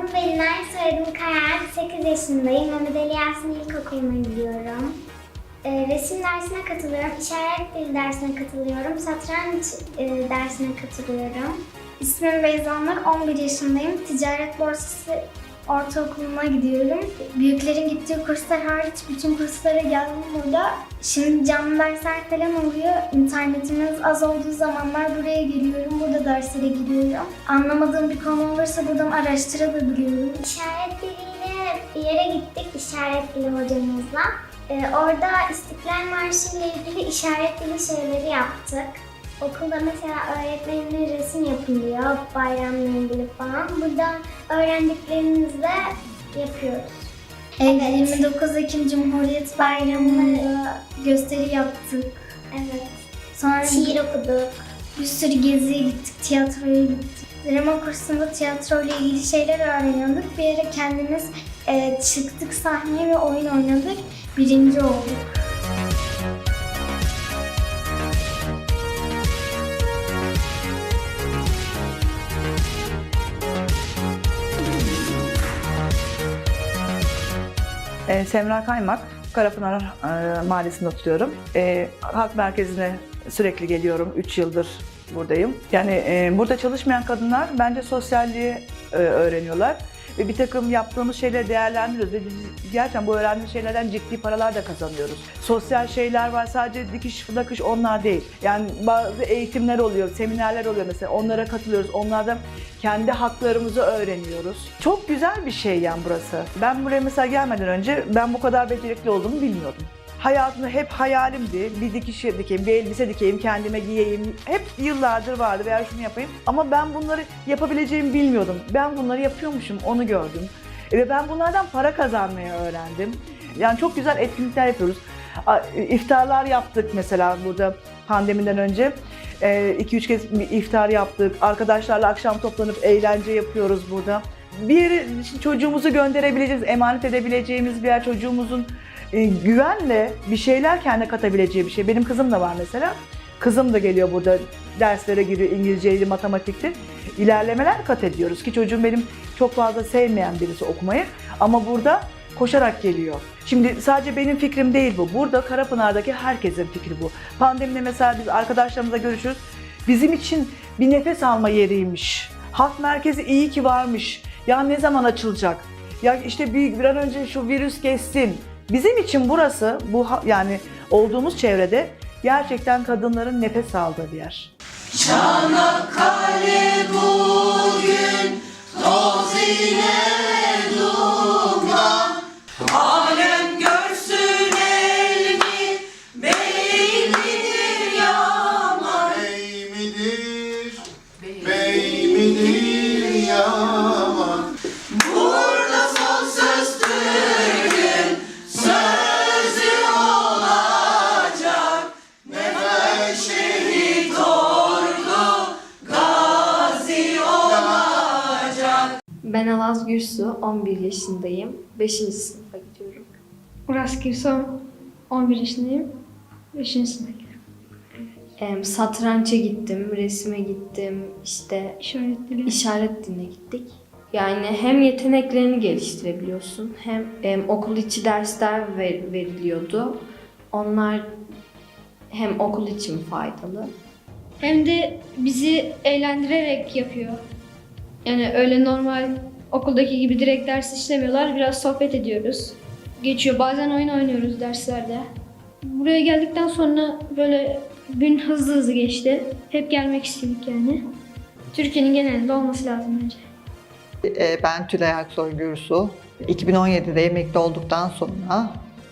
Adım Belinay, soyadım Kayan, 8 yaşındayım. Mehmet Ali Yasin İlkokulu'na gidiyorum. E, resim dersine katılıyorum, işaret dili dersine katılıyorum, satranç e, dersine katılıyorum. İsmim Beyza Nur, 11 yaşındayım. Ticaret borsası ortaokuluna gidiyorum. Büyüklerin gittiği kurslar hariç bütün kurslara geldim burada. Şimdi canlı dersler falan oluyor. İnternetimiz az olduğu zamanlar buraya geliyorum. Burada derslere giriyorum. Anlamadığım bir konu olursa buradan araştırabiliyorum. İşaret diliyle bir yere gittik işaret dili hocamızla. Ee, orada İstiklal Marşı ile ilgili işaret dili şeyleri yaptık. Okulda mesela öğretmenine resim yapılıyor bayramla ilgili falan. Burada öğrendiklerimizle yapıyoruz. Evet. 29 Ekim Cumhuriyet Bayramı'nda gösteri yaptık. Evet. Sonra şiir okuduk. Bir sürü geziye gittik, tiyatroya gittik. Drama kursunda tiyatro ile ilgili şeyler öğreniyorduk. Bir ara kendimiz e, çıktık sahneye ve oyun oynadık. Birinci olduk. Ee, Semra Kaymak, Karapınar e, Mahallesi'nde oturuyorum. E, halk merkezine sürekli geliyorum, 3 yıldır buradayım. Yani e, burada çalışmayan kadınlar bence sosyalliği e, öğreniyorlar. Ve bir takım yaptığımız şeyleri değerlendiriyoruz. Ve biz gerçekten bu öğrendiğimiz şeylerden ciddi paralar da kazanıyoruz. Sosyal şeyler var, sadece dikiş, nakış onlar değil. Yani bazı eğitimler oluyor, seminerler oluyor mesela. Onlara katılıyoruz. Onlardan kendi haklarımızı öğreniyoruz. Çok güzel bir şey yani burası. Ben buraya mesela gelmeden önce ben bu kadar becerikli olduğumu bilmiyordum. Hayatımda hep hayalimdi. Bir dikiş dikeyim, bir elbise dikeyim, kendime giyeyim. Hep yıllardır vardı veya şunu yapayım. Ama ben bunları yapabileceğimi bilmiyordum. Ben bunları yapıyormuşum, onu gördüm. Ve ben bunlardan para kazanmayı öğrendim. Yani çok güzel etkinlikler yapıyoruz. İftarlar yaptık mesela burada pandemiden önce. 2-3 kez bir iftar yaptık. Arkadaşlarla akşam toplanıp eğlence yapıyoruz burada. Bir çocuğumuzu gönderebileceğimiz, emanet edebileceğimiz bir yer çocuğumuzun e, güvenle bir şeyler kendine katabileceği bir şey. Benim kızım da var mesela. Kızım da geliyor burada derslere giriyor İngilizceydi, matematikti. İlerlemeler kat ediyoruz ki çocuğum benim çok fazla sevmeyen birisi okumayı ama burada koşarak geliyor. Şimdi sadece benim fikrim değil bu. Burada Karapınar'daki herkesin fikri bu. Pandemide mesela biz arkadaşlarımızla görüşürüz. Bizim için bir nefes alma yeriymiş. Halk merkezi iyi ki varmış. Ya ne zaman açılacak? Ya işte bir, bir an önce şu virüs geçsin. Bizim için burası, bu yani olduğumuz çevrede gerçekten kadınların nefes aldığı bir yer. Alem görsün elmi beylidir yaman? Bey midir, bey midir yaman Ben Alaz Gürsu, 11 yaşındayım. 5. sınıfa gidiyorum. Uras Gülson, 11 yaşındayım. 5. sınıfa gidiyorum. Em, satrança gittim, resme gittim, işte İşaret dili. işaret diline gittik. Yani hem yeteneklerini geliştirebiliyorsun hem em, okul içi dersler ver- veriliyordu. Onlar hem okul için faydalı. Hem de bizi eğlendirerek yapıyor. Yani öyle normal okuldaki gibi direkt ders işlemiyorlar. Biraz sohbet ediyoruz. Geçiyor. Bazen oyun oynuyoruz derslerde. Buraya geldikten sonra böyle gün hızlı hızlı geçti. Hep gelmek istedik yani. Türkiye'nin genelinde olması lazım bence. Ee, Ben Tülay Aksoy Gürsu. 2017'de emekli olduktan sonra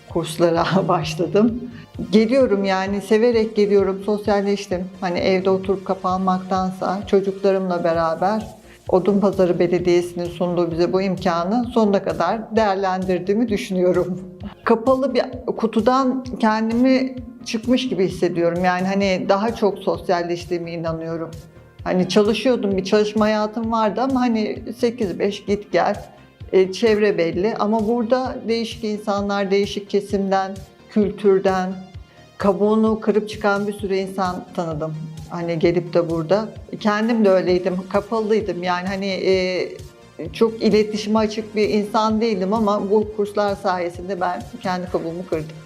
kurslara başladım. Geliyorum yani severek geliyorum, sosyalleştim. Hani evde oturup kapanmaktansa çocuklarımla beraber Odunpazarı Belediyesi'nin sunduğu bize bu imkanı sonuna kadar değerlendirdiğimi düşünüyorum. Kapalı bir kutudan kendimi çıkmış gibi hissediyorum. Yani hani daha çok sosyalleştiğime inanıyorum. Hani çalışıyordum, bir çalışma hayatım vardı ama hani 8-5 git gel, e, çevre belli. Ama burada değişik insanlar, değişik kesimden, kültürden, kabuğunu kırıp çıkan bir sürü insan tanıdım. Hani gelip de burada. Kendim de öyleydim, kapalıydım. Yani hani e, çok iletişime açık bir insan değildim ama bu kurslar sayesinde ben kendi kabuğumu kırdım.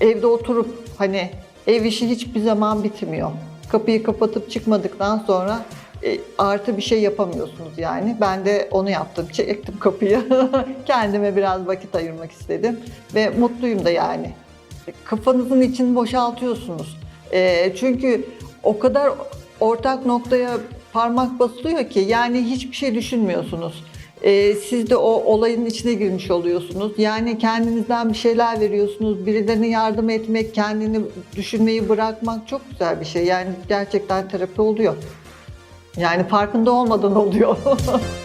Evde oturup hani ev işi hiçbir zaman bitmiyor. Kapıyı kapatıp çıkmadıktan sonra e, artı bir şey yapamıyorsunuz yani. Ben de onu yaptım. Çektim kapıyı. Kendime biraz vakit ayırmak istedim ve mutluyum da yani. Kafanızın içini boşaltıyorsunuz. E, çünkü o kadar ortak noktaya parmak basılıyor ki yani hiçbir şey düşünmüyorsunuz. Ee, siz de o olayın içine girmiş oluyorsunuz. Yani kendinizden bir şeyler veriyorsunuz. Birilerine yardım etmek, kendini düşünmeyi bırakmak çok güzel bir şey. Yani gerçekten terapi oluyor. Yani farkında olmadan oluyor.